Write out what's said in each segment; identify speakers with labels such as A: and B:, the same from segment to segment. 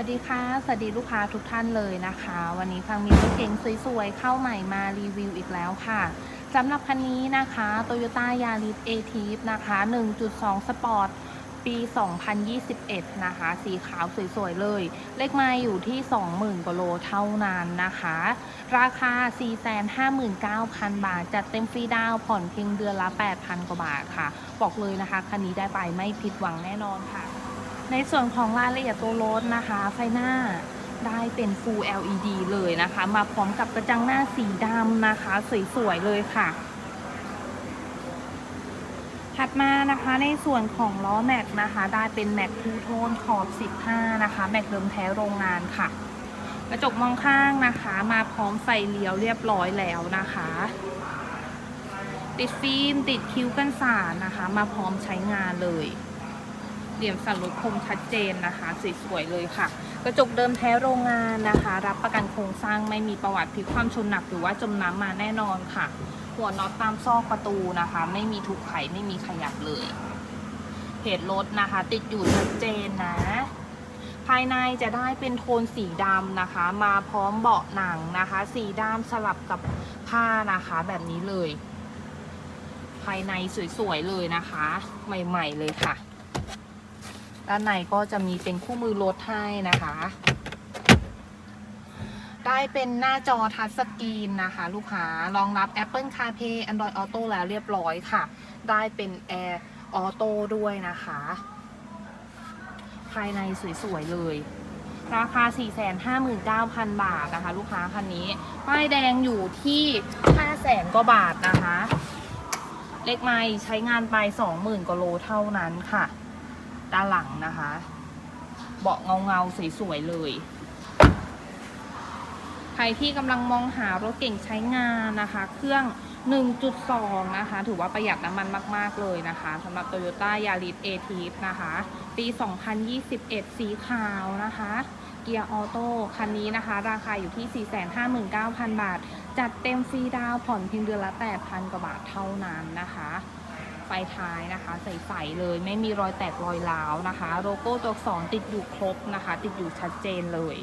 A: วัสดีค่ะ สวัสดีลูกค้าทุกท่านเลยนะคะ วันนี้ฟังมีรถเก๋งสวยๆ เข้าใหม่มารีวิวอีกแล้วค่ะสำหรับคันนี้นะคะ Toyota Yaris a t i v นะคะ 1.2 Sport ปี 2021 นะคะ สีขาวสวยๆ เลย เลขไมาอยู่ที่ 20,000กว่าโลเท่านั้นนะคะ ราคา 459,000 บาท จัดเต็มฟรีดาวผ่อนเพียงเดือนละ 8,000 กว่าบาทค่ะ บอกเลยนะคะ คันนี้ได้ไปไม่ผิดหวังแน่นอนค่ะ ในส่วนของรายละเอียดตัวรถนะคะ ไฟหน้าได้เป็น Full LED เลยนะคะ มาพร้อมกับกระจังหน้าสีดำนะคะ สวยๆเลยค่ะ ถัดมานะคะในส่วนของล้อแม็กนะคะ ได้เป็นแม็กทูโทนขอบ 15 นะคะ แม็กเดิมแท้โรงงานค่ะ กระจกมองข้างนะคะ มาพร้อมไฟเลี้ยวเรียบร้อยแล้วนะคะ ติดฟิล์มติดคิ้วกันสาดนะคะ มาพร้อมใช้งานเลย เหลี่ยมสันรถคมชัดเจนนะคะสวยๆเลยค่ะ กระจกเดิมแท้โรงงานนะคะ รับประกันโครงสร้างไม่มีประวัติพลิกความชนหนักหรือว่าจมน้ำมาแน่นอนค่ะ หัวน็อตตามซอกประตูนะคะ ไม่มีถูกไขไม่มีขยับเลยเพจรถนะคะ ติดอยู่ชัดเจนนะภายในจะได้เป็นโทนสีดำนะคะ มาพร้อมเบาะหนังนะคะ สีดำสลับกับผ้านะคะแบบนี้เลย ภายในสวยๆเลยนะคะ ใหม่ๆเลยค่ะ ด้านในก็จะมีเป็นคู่มือรถให้นะคะ ได้เป็นหน้าจอทัชสกรีนนะคะ ลูกค้ารองรับ Apple CarPlay Android Auto แล้วเรียบร้อยค่ะ ได้เป็น Air Auto ด้วยนะคะ ภายในสวยๆเลยราคา 459,000 บาทนะคะ ลูกค้าคันนี้ ป้ายแดงอยู่ที่ 500,000กว่าบาทนะคะ เล็กไม่ใช้งานไป 20,000กว่าโลเท่านั้นค่ะ ด้านหลังนะคะ เบาะเงาเงาๆสวยๆเลย ใครที่กำลังมองหารถเก่งใช้งานนะคะ เครื่อง 1.2 นะคะ ถือว่าประหยัดน้ำมันมากๆเลยนะคะสำหรับ Toyota Yaris a t i v นะคะ ปี 2021 สีขาวนะคะเกียร์ออโต้คันนี้นะคะ ราคาอยู่ที่ 459,000 บาท จัดเต็มฟรีดาวผ่อนเพียงเดือนละ 8,000 กว่าบาทเท่านั้นนะคะ ไฟท้ายนะคะ ใสๆเลย ไม่มีรอยแตกรอยร้าวนะคะ โลโก้ตัวสองติดอยู่ครบนะคะ ติดอยู่ชัดเจนเลย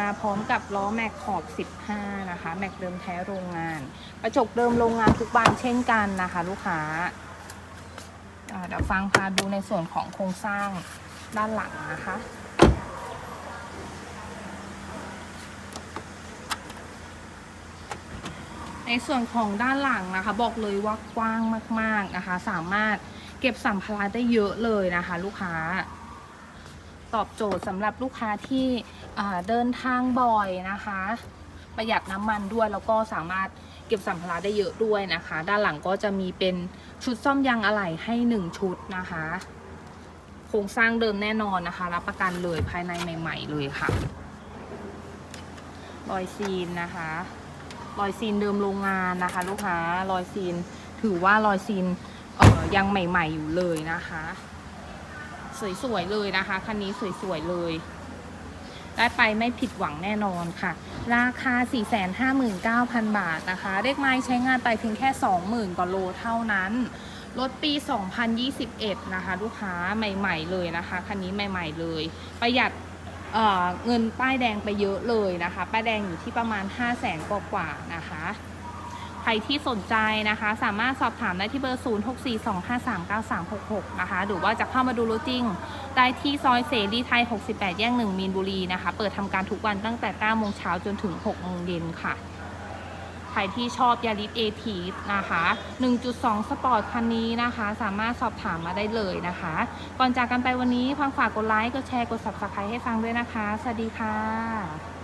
A: มาพร้อมกับล้อแม็กขอบ 15 นะคะ แม็กเดิมแท้โรงงาน กระจกเดิมโรงงานทุกบานเช่นกันนะคะ ลูกค้าอ่าเดี๋ยวฟังพาดูในส่วนของโครงสร้างด้านหลังนะคะ ในส่วนของด้านหลังนะคะ บอกเลยว่ากว้างมาก ๆนะคะ สามารถเก็บสัมภาระได้เยอะเลยนะคะ ลูกค้า ตอบโจทย์สำหรับลูกค้าที่เดินทางบ่อยนะคะ ประหยัดน้ำมันด้วยแล้วก็สามารถเก็บสัมภาระได้เยอะด้วยนะคะ ด้านหลังก็จะมีเป็นชุดซ่อมยางอะไหล่ให้ 1 ชุดนะคะ โครงสร้างเดิมแน่นอนนะคะ รับประกันเลยภายในใหม่ ๆ เลยค่ะรอยซีนนะคะ รอยซีนเดิมโรงงานนะคะ ลูกค้ารอยซีนถือว่ารอยซีนเอ่อยังใหม่ ๆ อยู่เลยนะคะ สวยๆเลยนะคะคันนี้สวยๆเลย ได้ไปไม่ผิดหวังแน่นอนค่ะ ราคา 459,000 บาทนะคะเลขไม้ใช้งานไปเพียงแค่ 20,000กว่าโลเท่านั้นรถปี 2021 นะคะ ลูกค้าใหม่ ๆ เลยนะคะ คันนี้ใหม่ ๆ เลย ประหยัด เเงินป้ายแดงไปเยอะเลยนะคะ ป้ายแดงอยู่ที่ประมาณ 5 0 0แสนกว่าๆนะคะ ใครที่สนใจนะคะ สามารถสอบถามได้ที่เบอร์ 0642539366 นะคะ หรือว่าจะเข้ามาดูรถจริง ได้ที่ซอยเสรีไทย 68 แยก 1 มีนบุรีนะคะ เปิดทำการทุกวันตั้งแต่9โมงเช้าจนถึง 6 โมงเย็นค่ะ ใครที่ชอบยาริสเอทีฟนะคะ 1.2 สปอร์ตคันนี้นะคะ สามารถสอบถามมาได้เลยนะคะ ก่อนจากกันไปวันนี้ฟังฝากกดไลค์ กดแชร์ กด subscribe ให้ฟังด้วยนะคะ สวัสดีค่ะ